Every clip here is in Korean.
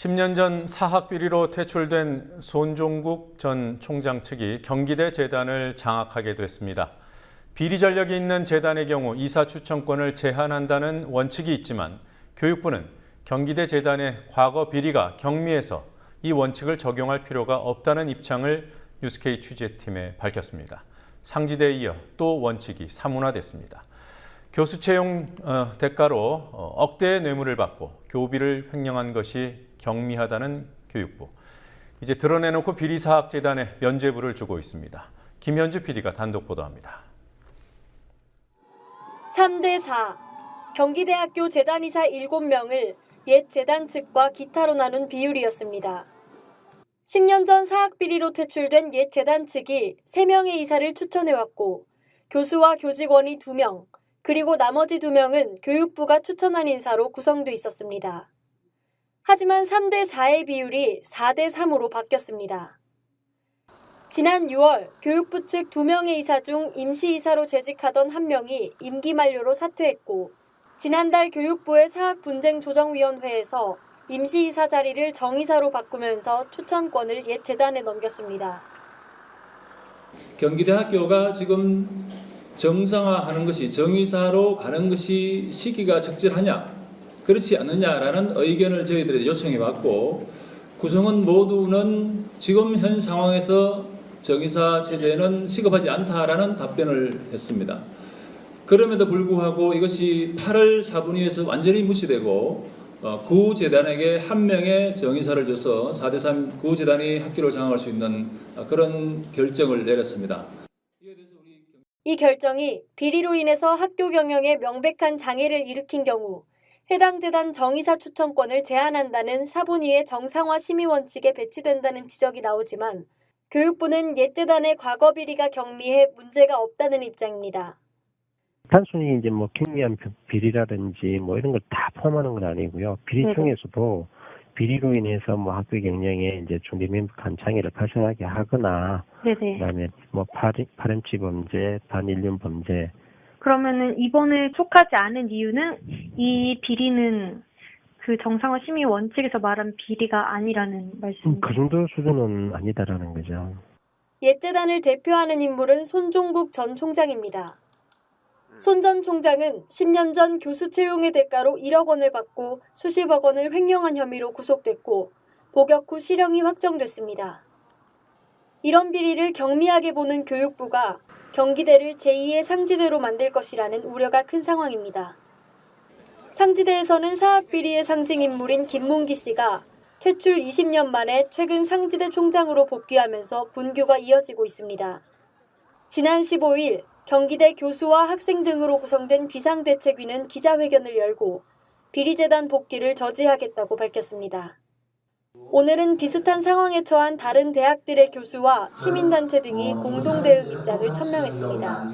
10년 전 사학 비리로 퇴출된 손종국 전 총장 측이 경기대 재단을 장악하게 됐습니다. 비리 전력이 있는 재단의 경우 이사 추천권을 제한한다는 원칙이 있지만 교육부는 경기대 재단의 과거 비리가 경미해서 이 원칙을 적용할 필요가 없다는 입장을 뉴스케이 취재팀에 밝혔습니다. 상지대에 이어 또 원칙이 사문화됐습니다. 교수 채용 어, 대가로 어, 억대의 뇌물을 받고 교비를 횡령한 것이 경미하다는 교육부. 이제 드러내놓고 비리사학재단에 면죄부를 주고 있습니다. 김현주 PD가 단독 보도합니다. 3대 4 경기대학교 재단이사 7명을 옛 재단 측과 기타로 나눈 비율이었습니다. 10년 전 사학 비리로 퇴출된 옛 재단 측이 3명의 이사를 추천해왔고 교수와 교직원이 2명, 그리고 나머지 2명은 교육부가 추천한 인사로 구성돼 있었습니다. 하지만 3대 4의 비율이 4대 3으로 바뀌었습니다. 지난 6월 교육부 측 2명의 이사 중 임시이사로 재직하던 한 명이 임기 만료로 사퇴했고 지난달 교육부의 사학 분쟁 조정위원회에서 임시이사 자리를 정이사로 바꾸면서 추천권을 옛 재단에 넘겼습니다. 경기대 학교가 지금 정상화하는 것이 정의사로 가는 것이 시기가 적절하냐 그렇지 않느냐라는 의견을 저희들이 요청해 왔고 구성원 모두는 지금 현 상황에서 정의사 체제는 시급하지 않다라는 답변을 했습니다. 그럼에도 불구하고 이것이 8월 4분위에서 완전히 무시되고 어, 구재단에게 한 명의 정의사를 줘서 4대3 구재단이 학교를 장악할 수 있는 어, 그런 결정을 내렸습니다. 이 결정이 비리로 인해서 학교 경영에 명백한 장애를 일으킨 경우 해당 재단 정의사 추천권을 제한한다는 사분위의 정상화 심의 원칙에 배치된다는 지적이 나오지만 교육부는 옛 재단의 과거 비리가 경미해 문제가 없다는 입장입니다. 단순히 이제 뭐 경미한 비- 비리라든지 뭐 이런 걸 다 포함하는 건 아니고요. 비리. 중에서도 비리로 인해서 뭐 학교 경영에 이제 중대명백한 장애를 발생하게 하거나 네네. 그다음에 뭐 파리, 파렴치 범죄, 반인륜 범죄 그러면은 이번에 속하지 않은 이유는 이 비리는 그 정상화 심의 원칙에서 말한 비리가 아니라는 음, 말씀이죠. 그 정도 수준은 아니다라는 거죠. 옛 재단을 대표하는 인물은 손종국 전 총장입니다. 손 전 총장은 10년 전 교수 채용의 대가로 1억 원을 받고 수십억 원을 횡령한 혐의로 구속됐고 복역 후 실형이 확정됐습니다. 이런 비리를 경미하게 보는 교육부가 경기대를 제2의 상지대로 만들 것이라는 우려가 큰 상황입니다. 상지대에서는 사학 비리의 상징 인물인 김문기 씨가 퇴출 20년 만에 최근 상지대 총장으로 복귀하면서 분규가 이어지고 있습니다. 지난 15일 경기대 교수와 학생 등으로 구성된 비상대책위는 기자회견을 열고 비리재단 복귀를 저지하겠다고 밝혔습니다. 오늘은 비슷한 상황에 처한 다른 대학들의 교수와 시민단체 등이 공동대응 입장을 천명했습니다.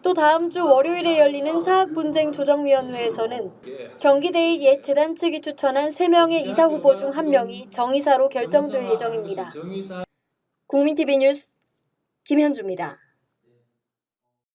또 다음 주 월요일에 열리는 사학분쟁조정위원회에서는 경기대의 옛 재단 측이 추천한 3명의 이사 후보 중 1명이 정이사로 결정될 예정입니다. 국민TV 뉴스 김현주입니다.